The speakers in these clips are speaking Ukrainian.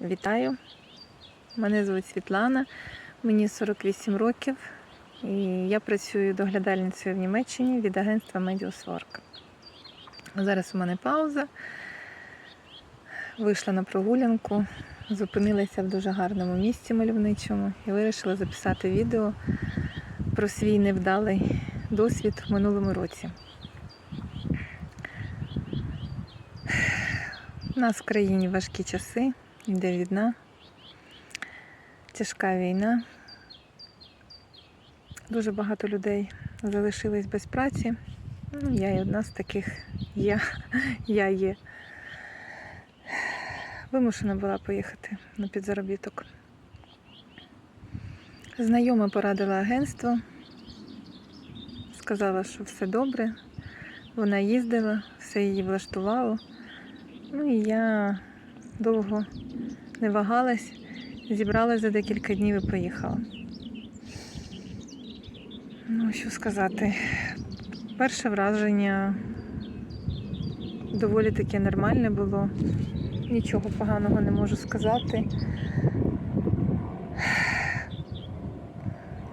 Вітаю! Мене звуть Світлана, мені 48 років і я працюю доглядальницею в Німеччині від агентства Mediuswork. Зараз у мене пауза. Вийшла на прогулянку, зупинилася в дуже гарному місці мальовничому і вирішила записати відео про свій невдалий досвід в минулому році. У нас в країні важкі часи, йде війна, тяжка війна. Дуже багато людей залишились без праці. Ну, я і одна з таких я, я є. Вимушена була поїхати на підзаробіток. Знайома порадила агентство, сказала, що все добре. Вона їздила, все її влаштувало. Ну і я довго не вагалась, зібралась за декілька днів і поїхала. Ну, що сказати, перше враження доволі таке нормальне було. Нічого поганого не можу сказати.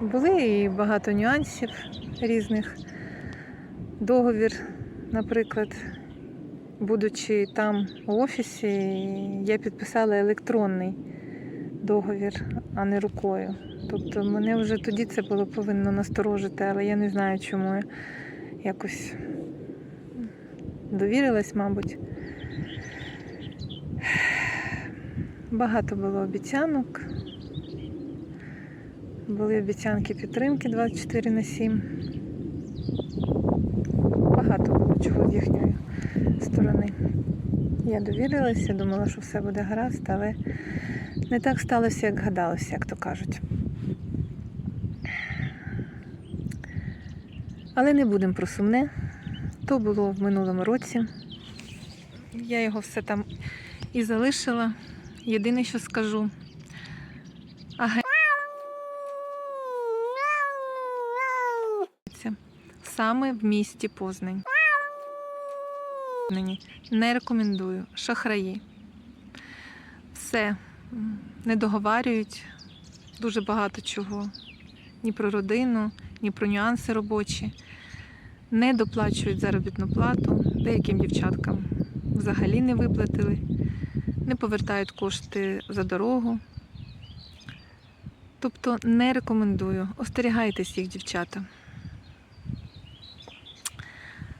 Були і багато нюансів різних. Договір, наприклад, будучи там у офісі, я підписала електронний договір, а не рукою. Тобто мене вже тоді це було повинно насторожити, але я не знаю, чому я якось довірилась, мабуть. Багато було обіцянок. Були обіцянки підтримки 24 на 7. Багато було чого з їхньої сторони. Я довірилася, думала, що все буде гаразд, але не так сталося, як гадалося, як то кажуть. Але не будемо про сумне. То було в минулому році. Я його все там і залишила. Єдине, що скажу, агенція саме в місті Познань. Нині Не рекомендую. Шахраї. Все не договарюють дуже багато чого. Ні про родину, ні про нюанси робочі. Не доплачують заробітну плату. Деяким дівчаткам взагалі не виплатили, не повертають кошти за дорогу. Тобто не рекомендую. Остерігайтесь їх, дівчата.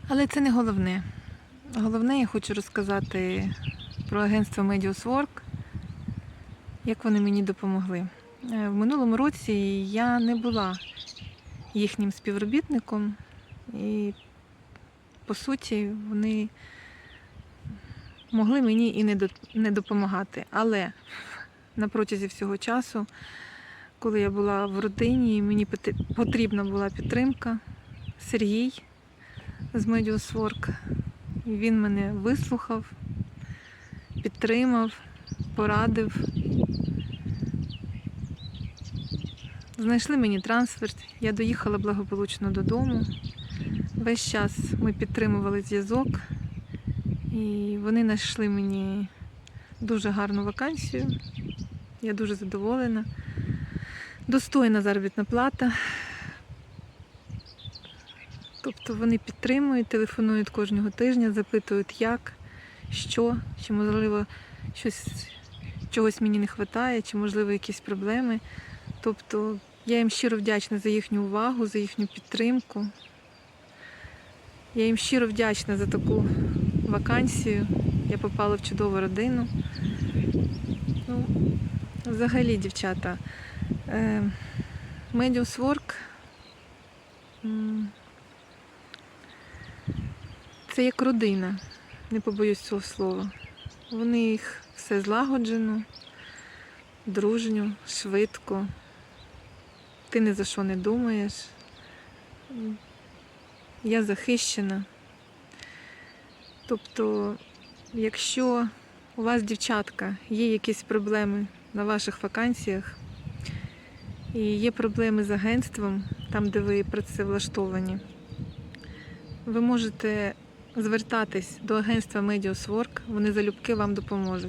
Але це не головне. Головне, я хочу розказати про агентство MediusWork, як вони мені допомогли. Е, В минулому році я не була їхнім співробітником, і по суті вони могли мені і не допомагати. Але на протязі всього часу, коли я була в родині, мені потрібна була підтримка, Сергій з Medius Він мене вислухав, підтримав, порадив. Знайшли мені трансферт, я доїхала благополучно додому. Весь час ми підтримували зв'язок, і вони знайшли мені дуже гарну вакансію. Я дуже задоволена. Достойна заробітна плата. Тобто вони підтримують, телефонують кожного тижня, запитують, як, що, чи можливо щось чогось мені не вистачає, чи можливо якісь проблеми. Тобто я їм щиро вдячна за їхню увагу, за їхню підтримку. Я їм щиро вдячна за таку вакансію. Я попала в чудову родину. Ну, взагалі, дівчата, е, це як родина, не побоюсь цього слова. У них все злагоджено, дружньо, швидко. Ти ні за що не думаєш. Я захищена. Тобто, якщо у вас, дівчатка, є якісь проблеми на ваших вакансіях, і є проблеми з агентством, там, де ви працевлаштовані, ви можете звертатись до агентства Medius Work, вони залюбки вам допоможуть.